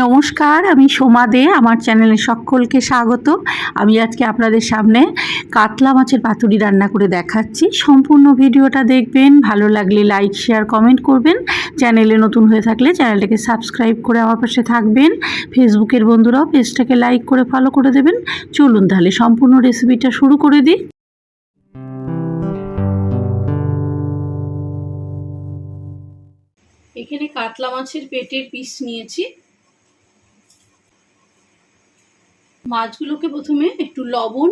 নমস্কার, আমি সোমা দে, আমার চ্যানেলে সকলকে স্বাগত। আমি আজকে আপনাদের সামনে কাতলা মাছের পাতুরি রান্না করে দেখাচ্ছি। সম্পূর্ণ ভিডিওটা দেখবেন, ভালো লাগলে লাইক শেয়ার কমেন্ট করবেন। চ্যানেলে নতুন হয়ে থাকলে চ্যানেলটাকে সাবস্ক্রাইব করে আমার পাশে থাকবেন। ফেসবুকের বন্ধুরাও পেজটাকে লাইক করে ফলো করে দেবেন। চলুন তাহলে সম্পূর্ণ রেসিপিটা শুরু করে দিই। এখানে কাতলা মাছের পেটের পিস নিয়েছি। মাছগুলোকে প্রথমে একটু লবণ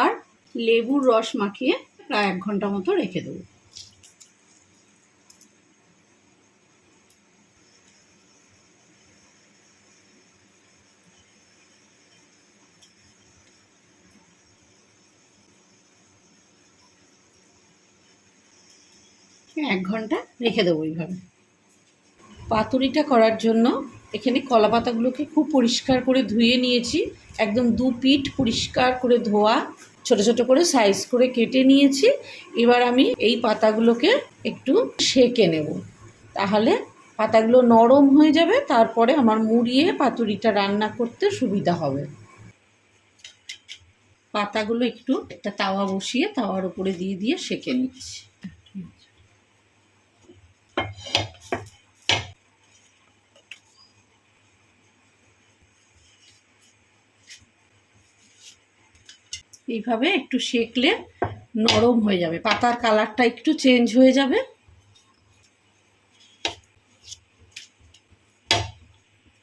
আর লেবুর রস মাখিয়ে প্রায় এক ঘণ্টা মতো রেখে দেবো। এক ঘণ্টা রেখে দেবো এইভাবে। পাতুরিটা করার জন্য এখানে কলা পাতাগুলোকে খুব পরিষ্কার করে ধুয়ে নিয়েছি। একদম দু পিঠ পরিষ্কার করে ধোয়া, ছোট ছোট করে সাইজ করে কেটে নিয়েছি। এবার আমি এই পাতাগুলোকে একটু সেকে নেব। তাহলে পাতাগুলো নরম হয়ে যাবে, তারপরে আমার মুড়িয়ে পাতুরিটা রান্না করতে সুবিধা হবে। পাতাগুলো একটু একটা তাওয়া বসিয়ে তাওয়ার উপরে দিয়ে দিয়ে সেকে নিচ্ছি। এইভাবে একটু সেকলে নরম হয়ে যাবে। পাতার কালারটা একটু চেঞ্জ হয়ে যাবে।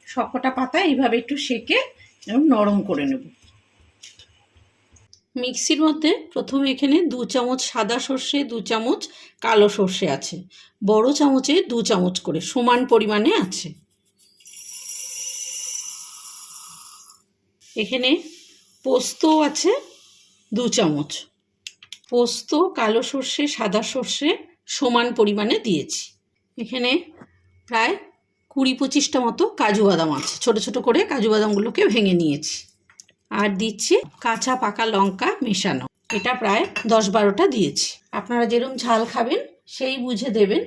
সবকটা পাতা এইভাবে একটু সেকে এবং নরম করে নেব। মিক্সির মধ্যে প্রথমে এখানে দু চামচ সাদা সর্ষে, দু চামচ কালো সর্ষে আছে। বড় চামচে দু চামচ করে সমান পরিমাণে আছে। এখানে পোস্ত আছে দু চামচ। পোস্ত, কালো সর্ষে, সাদা সর্ষে সমান পরিমাণে দিয়েছি। এখানে প্রায় কুড়ি পঁচিশটা মতো কাজু বাদাম আছে। ছোটো ছোটো করে কাজু বাদামগুলোকে ভেঙে নিয়েছি। আর দিচ্ছি কাঁচা পাকা লঙ্কা মেশানো। এটা প্রায় দশ বারোটা দিয়েছি। আপনারা যেরকম ঝাল খাবেন, সেই বুঝে দেবেন।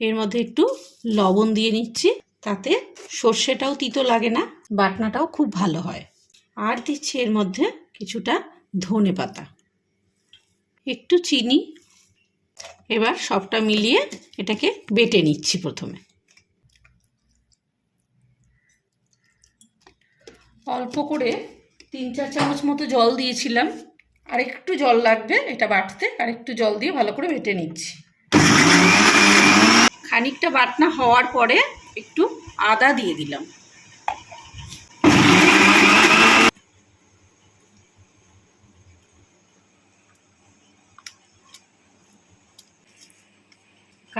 এর মধ্যে একটু লবণ দিয়ে নিচ্ছি। তাতে সর্ষেটাও তিতো লাগে না, বাটনাটাও খুব ভালো হয়। আর দিচ্ছি এর মধ্যে কিছুটা ধনে পাতা। একটু চিনি। এবার সবটা মিলিয়ে এটাকে বেটে নিচ্ছি প্রথমে। অল্প করে তিন চার চামচ মতো জল দিয়েছিলাম। আর একটু জল লাগবে এটা বাটতে। আর একটু জল দিয়ে ভালো করে বেটে নিচ্ছি। খানিকটা বাটনা হওয়ার পরে একটু আদা দিয়ে দিলাম।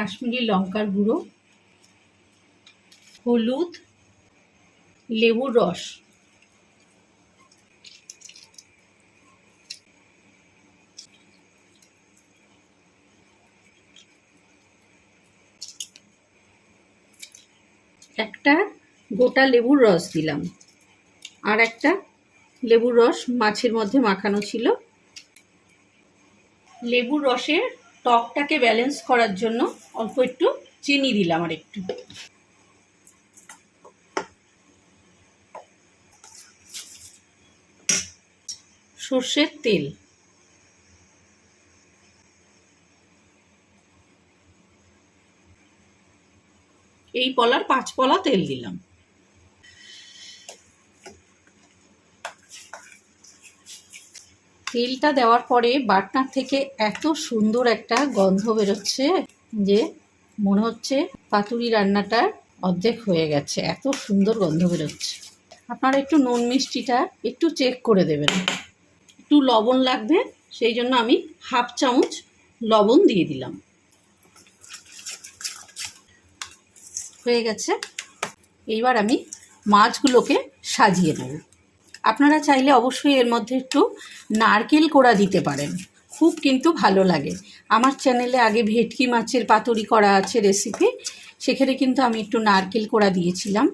কাশ্মীরি লঙ্কার গুঁড়ো, হলুদ, লেবুর রস। একটা গোটা লেবুর রস দিলাম। আর একটা লেবুর রস মাছের মধ্যে মাখানো ছিল। লেবুর রসের টকটাকে ব্যালেন্স করার জন্য অল্প একটু চিনি দিলাম আর একটু। সর্ষের তেল। এই পলার পাঁচ পলা তেল দিলাম। তেলটা দেওয়ার পরে বাটনার থেকে এত সুন্দর একটা গন্ধ বেরোচ্ছে যে মনে হচ্ছে পাতুরি রান্নাটা অর্ধেক হয়ে গেছে। এত সুন্দর গন্ধ বেরোচ্ছে। আপনারা একটু নুন মিষ্টিটা একটু চেক করে দেবেন। একটু লবণ লাগবে, সেই জন্য আমি হাফ চামচ লবণ দিয়ে দিলাম। হয়ে গেছে। এইবার আমি মাছগুলোকে সাজিয়ে নেব। আপনারা চাইলে অবশ্যই এর মধ্যে একটু নারকেল কোড়া দিতে পারেন। খুব কিন্তু ভালো লাগে। আমার চ্যানেলে আগে ভেটকি মাছের পাতুরি করা আছে রেসিপি সেখানে কিন্তু আমি একটু নারকেল কোড়া দিয়েছিলাম।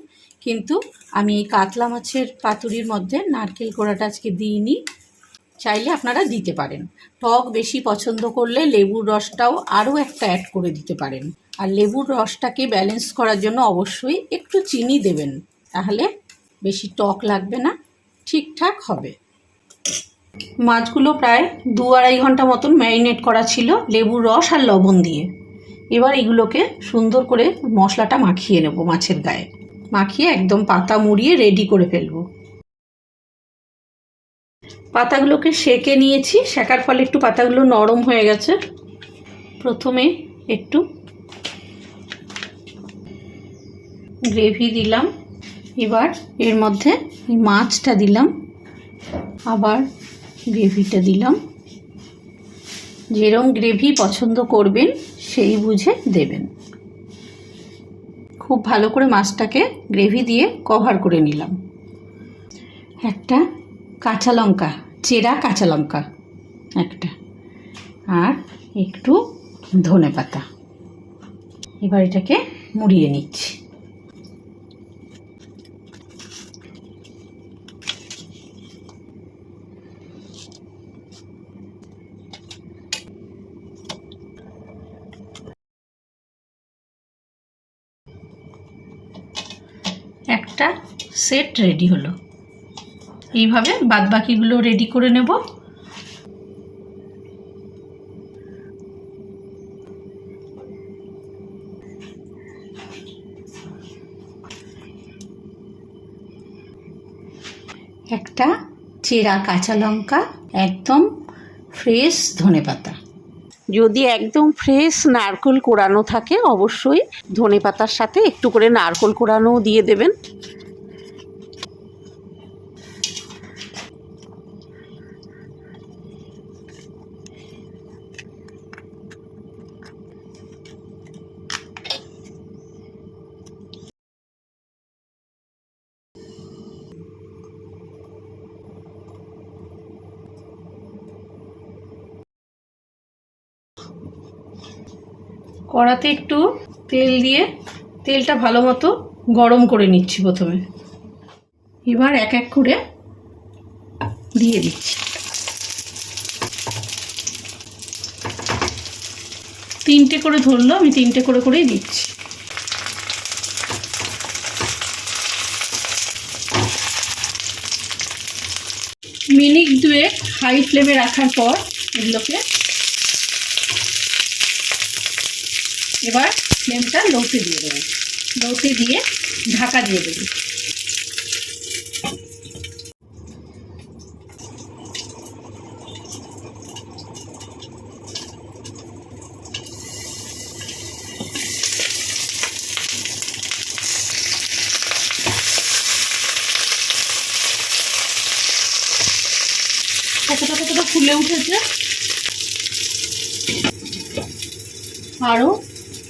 কিন্তু আমি এই কাতলা মাছের পাতুরির মধ্যে নারকেল কোড়াটা আজকে দিইনি। চাইলে আপনারা দিতে পারেন। টক বেশি পছন্দ করলে লেবুর রসটাও আরও একটা অ্যাড করে দিতে পারেন। আর লেবুর রসটাকে ব্যালেন্স করার জন্য অবশ্যই একটু চিনি দেবেন। তাহলে বেশি টক লাগবে না। ঠিকঠাক হবে। মাছগুলো প্রায় দু আড়াই ঘণ্টা মতন ম্যারিনেট করা ছিল লেবুর রস আর লবণ দিয়ে। এবার এগুলোকে সুন্দর করে মশলাটা মাখিয়ে নেব মাছের গায়ে। মাখিয়ে একদম পাতা মুড়িয়ে রেডি করে ফেলব। পাতাগুলোকে সেকে নিয়েছি, সেকার ফলে একটু পাতাগুলো নরম হয়ে গেছে। প্রথমে একটু গ্রেভি দিলাম। এবার এর মধ্যে মাছটা দিলাম, আবার গ্রেভিটা দিলাম। যেরম গ্রেভি পছন্দ করবেন, সেই বুঝে দেবেন। খুব ভালো করে মাছটাকে গ্রেভি দিয়ে কভার করে নিলাম। একটা কাঁচা লঙ্কা, চেরা কাঁচা লঙ্কা একটা, আর একটু ধনে পাতা এবার এটাকে মুড়িয়ে নিচ্ছি। একটা সেট রেডি হলো। এইভাবে বাদবাকিগুলো রেডি করে নেব। একটা চেরা কাঁচা লঙ্কা, একদম ফ্রেশ ধনেপাতা। যদি একদম ফ্রেশ নারকেল কোড়ানো থাকে, অবশ্যই ধনে পাতার সাথে একটু করে নারকেল কোড়ানোও দিয়ে দেবেন। কড়াতে একটু তেল দিয়ে তেলটা ভালো মতো গরম করে নিচ্ছি প্রথমে। এবার এক এক করে দিয়ে দিচ্ছি। তিনটে করে ধরলো, আমি তিনটে করে করেই দিচ্ছি। মিনিট দুয়েক হাই ফ্লেমে রাখার পর এগুলোকে এবার ফ্লেমটা লোতে দিয়ে দেবেন লোতে দিয়ে ঢাকা দিয়ে দেবেন কতটা কতটা ফুলে উঠেছে? আরও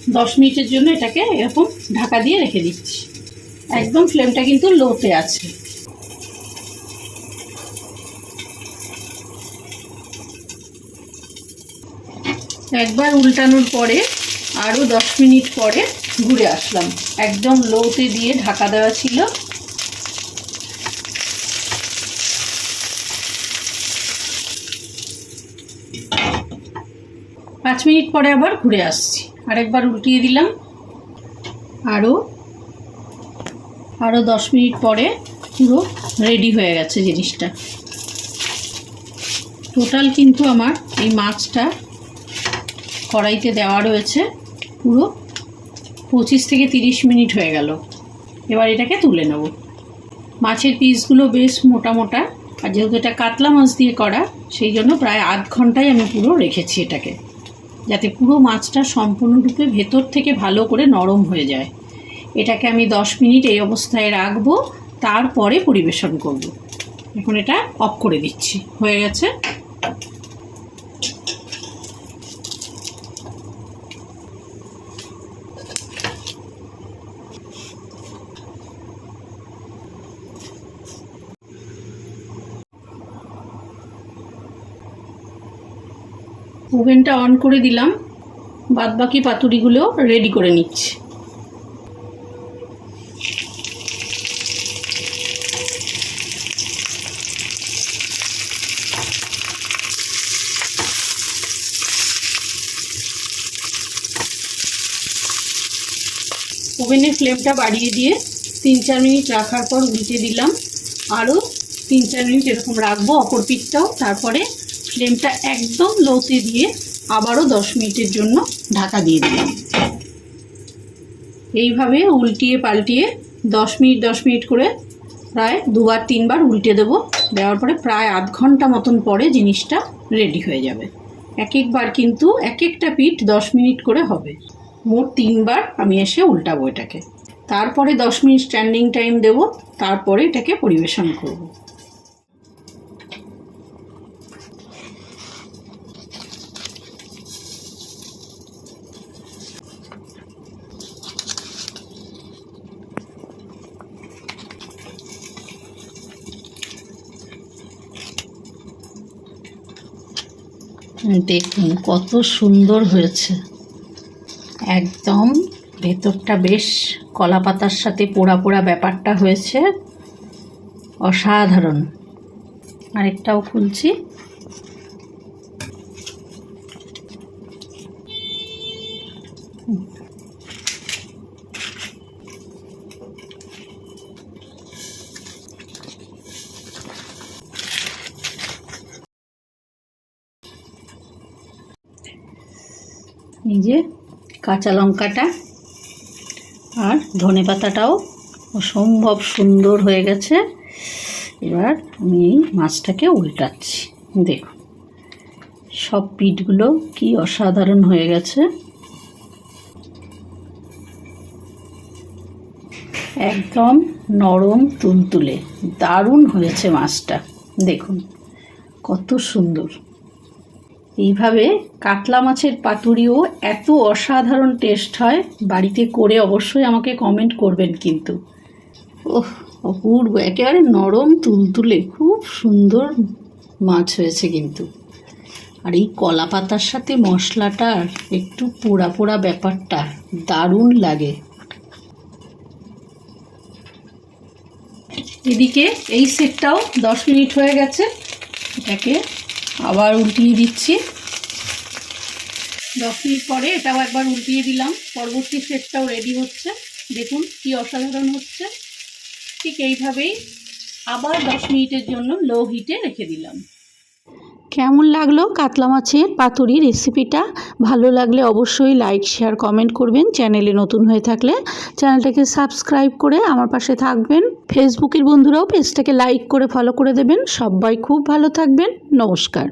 দশ মিনিটের জন্য এটাকে এরকম ঢাকা দিয়ে রেখে দিচ্ছি। একদম ফ্লেমটা কিন্তু লোতে আছে। একবার উল্টানোর পরে আরও দশ মিনিট পরে ঘুরে আসলাম। একদম লোতে দিয়ে ঢাকা দেওয়া ছিল। পাঁচ মিনিট পরে আবার ঘুরে আসছি। আরেকবার উল্টিয়ে দিলাম। আরও আরও দশ মিনিট পরে পুরো রেডি হয়ে গেছে জিনিসটা। টোটাল কিন্তু আমার এই মাছটা কড়াইতে দেওয়া রয়েছে। পুরো পঁচিশ থেকে তিরিশ মিনিট হয়ে গেল। এবার এটাকে তুলে নেব। মাছের পিসগুলো বেশ মোটা মোটা, আর যেহেতু এটা কাতলা মাছ দিয়ে করা, সেই জন্য প্রায় আধ ঘন্টায় আমি পুরো রেখেছি এটাকে। যাতে পুরো মাছটা সম্পূর্ণরূপে ভেতর থেকে ভালো করে নরম হয়ে যায়। এটাকে আমি দশ মিনিট এই অবস্থায় রাখব, তারপরে পরিবেশন করব। এখন এটা অফ করে দিচ্ছি। হয়ে গেছে? ওভেনটা অন করে দিলাম। বাদবাকি পাতুরিগুলো রেডি করে নিচ্ছি। ওভেনের ফ্লেমটা বাড়িয়ে দিয়ে তিন চার মিনিট রাখার পর উল্টে দিলাম। আরও তিন চার মিনিট এরকম রাখব অপর পিঠটাও, তারপরে ফ্লেমটা একদম লোতে দিয়ে আবারও দশ মিনিটের জন্য ঢাকা দিয়ে দিলাম। এইভাবে উল্টিয়ে পাল্টিয়ে দশ মিনিট দশ মিনিট করে প্রায় দুবার, তিনবার উল্টে দেবো। দেওয়ার পরে প্রায় আধ ঘণ্টা মতন পরে জিনিসটা রেডি হয়ে যাবে। এক একবার কিন্তু এক একটা পিঠ দশ মিনিট করে হবে। মোট তিনবার আমি এসে উল্টাবো এটাকে। তারপরে দশ মিনিট স্ট্যান্ডিং টাইম দেব। তারপরে এটাকে পরিবেশন করব। দেখুন, কত সুন্দর হয়েছে। একদম ভেতরটা বেশ কলা পাতার সাথে পোড়া পোড়া ব্যাপারটা হয়েছে। অসাধারণ। আরেকটাও খুলছি। এই কাঁচা লঙ্কাটা আর ধনে পাতাটাও অসম্ভব সুন্দর হয়ে গেছে। এবার আমি এই মাছটাকে উল্টাচ্ছি। দেখুন, সব পিঠগুলো কি অসাধারণ হয়ে গেছে। একদম নরম তুলতুলে, দারুণ হয়েছে মাছটা। দেখুন, কত সুন্দর। এইভাবে কাতলা মাছের পাতুরিও এত অসাধারণ টেস্ট হয়, বাড়িতে করে অবশ্যই আমাকে কমেন্ট করবেন কিন্তু। ওহ অপূর্ব, একেবারে নরম তুলতুলে, খুব সুন্দর মাছ হয়েছে কিন্তু। আর এই কলা পাতার সাথে মশলাটার একটু পোড়া পোড়া ব্যাপারটা দারুণ লাগে। এদিকে এই সেটটাও দশ মিনিট হয়ে গেছে, এটাকে আবার উল্টিয়ে দিচ্ছি। দশ মিনিট পরে এটাও একবার উল্টিয়ে দিলাম। পরবর্তী সেটটাও রেডি হচ্ছে। দেখুন কি অসাধারণ হচ্ছে। ঠিক এইভাবেই আবার দশ মিনিটের জন্য লো হিটে রেখে দিলাম। কেমন লাগল কাতলা মাছের পাতুরি রেসিপিটা? ভালো লাগলে অবশ্যই লাইক শেয়ার কমেন্ট করবেন। চ্যানেলে নতুন হয়ে থাকলে চ্যানেলটাকে সাবস্ক্রাইব করে আমার পাশে থাকবেন। ফেসবুকের বন্ধুরাও পেজটাকে লাইক করে ফলো করে দেবেন। সবাই খুব ভালো থাকবেন। নমস্কার।